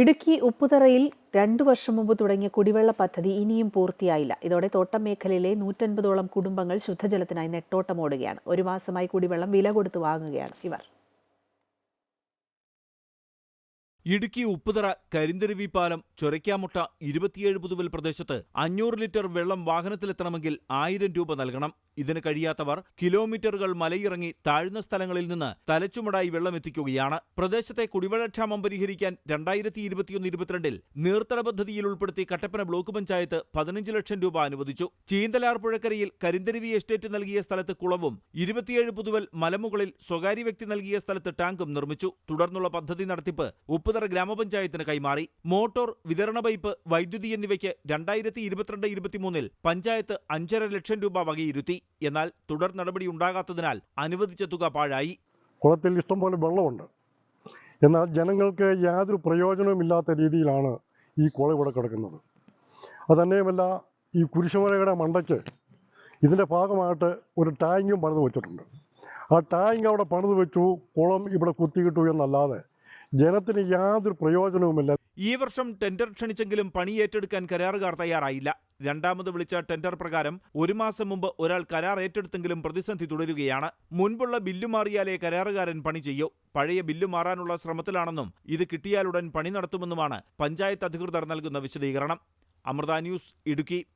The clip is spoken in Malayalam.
ഇടുക്കി ഉപ്പുതറയിൽ രണ്ടു വർഷം മുമ്പ് തുടങ്ങിയ കുടിവെള്ള പദ്ധതി ഇനിയും പൂർത്തിയായില്ല. ഇതോടെ തോട്ടം മേഖലയിലെ നൂറ്റൻപതോളം കുടുംബങ്ങൾ ശുദ്ധജലത്തിനായി നെട്ടോട്ടമോടുകയാണ്. ഒരു മാസമായി കുടിവെള്ളം വില കൊടുത്ത് വാങ്ങുകയാണ് ഇവർ. ഇടുക്കി ഉപ്പുതറ കരിന്തരുവി പാലം ചൊരയ്ക്കാമുട്ട ഇരുപത്തിയേഴ് പുതുവൽ പ്രദേശത്ത് അഞ്ഞൂറ് ലിറ്റർ വെള്ളം വാഹനത്തിലെത്തണമെങ്കിൽ ആയിരം രൂപ നൽകണം. ഇതിന് കഴിയാത്തവർ കിലോമീറ്ററുകൾ മലയിറങ്ങി താഴ്ന്ന സ്ഥലങ്ങളിൽ നിന്ന് തലച്ചുമടായി വെള്ളം എത്തിക്കുകയാണ് പ്രദേശത്തെ കുടിവെള്ളക്ഷാമം പരിഹരിക്കാൻ രണ്ടായിരത്തി ഇരുപത്തിയൊന്ന് ഇരുപത്തിരണ്ടിൽ നീർത്തട പദ്ധതിയിൽ ഉൾപ്പെടുത്തി കട്ടപ്പന ബ്ലോക്ക് പഞ്ചായത്ത് പതിനഞ്ച് ലക്ഷം രൂപ അനുവദിച്ചു. ചീന്തലാർ പുഴക്കരയിൽ കരിന്തരുവി എസ്റ്റേറ്റ് നൽകിയ സ്ഥലത്ത് കുളവും ഇരുപത്തിയേഴ് പുതുവൽ മലമുകളിൽ സ്വകാര്യ വ്യക്തി നൽകിയ സ്ഥലത്ത് ടാങ്കും നിർമ്മിച്ചു. തുടർന്നുള്ള പദ്ധതി നടത്തിപ്പ് ഉപ്പുതറ ഗ്രാമപഞ്ചായത്തിന് കൈമാറി. മോട്ടോർ വിതരണ പൈപ്പ് വൈദ്യുതി എന്നിവയ്ക്ക് രണ്ടായിരത്തി ഇരുപത്തിരണ്ട് ഇരുപത്തിമൂന്നിൽ പഞ്ചായത്ത് അഞ്ചര ലക്ഷം രൂപ വകയിരുത്തി. എന്നാൽ തുടർ നടപടി ഉണ്ടാകാത്തതിനാൽ അനുവദിച്ച തുക പാഴായി. കുളത്തിൽ ഇഷ്ടംപോലെ വെള്ളമുണ്ട്. എന്നാൽ ജനങ്ങൾക്ക് യാതൊരു പ്രയോജനവുമില്ലാത്ത രീതിയിലാണ് ഈ കുളം ഇവിടെ കിടക്കുന്നത്. അതന്നെയുമല്ല ഈ കുരിശുമലയുടെ മണ്ടയ്ക്ക് ഇതിന്റെ ഭാഗമായിട്ട് ഒരു ടാങ്കും പണിത് വെച്ചിട്ടുണ്ട്. ആ ടാങ്ക് അവിടെ പണിത് വെച്ചു കുളം ഇവിടെ കുത്തിയിട്ടു എന്നല്ലാതെ ജനത്തിന് യാതൊരു പ്രയോജനവുമില്ല. ഈ വർഷം ടെൻഡർ ക്ഷണിച്ചെങ്കിലും പണി ഏറ്റെടുക്കാൻ കരാറുകാർ തയ്യാറായില്ല. രണ്ടാമത് വിളിച്ച ടെൻഡർ പ്രകാരം ഒരു മാസം മുമ്പ് ഒരാൾ കരാർ ഏറ്റെടുത്തെങ്കിലും പ്രതിസന്ധി തുടരുകയാണ്. മുൻപുള്ള ബില്ല് മാറിയാലേ കരാറുകാരൻ പണി ചെയ്യൂ. പഴയ ബില്ല് മാറാനുള്ള ശ്രമത്തിലാണെന്നും ഇത് കിട്ടിയാലുടൻ പണി നടത്തുമെന്നുമാണ് പഞ്ചായത്ത് അധികൃതർ നൽകുന്ന വിശദീകരണം. അമൃത ന്യൂസ് ഇടുക്കി.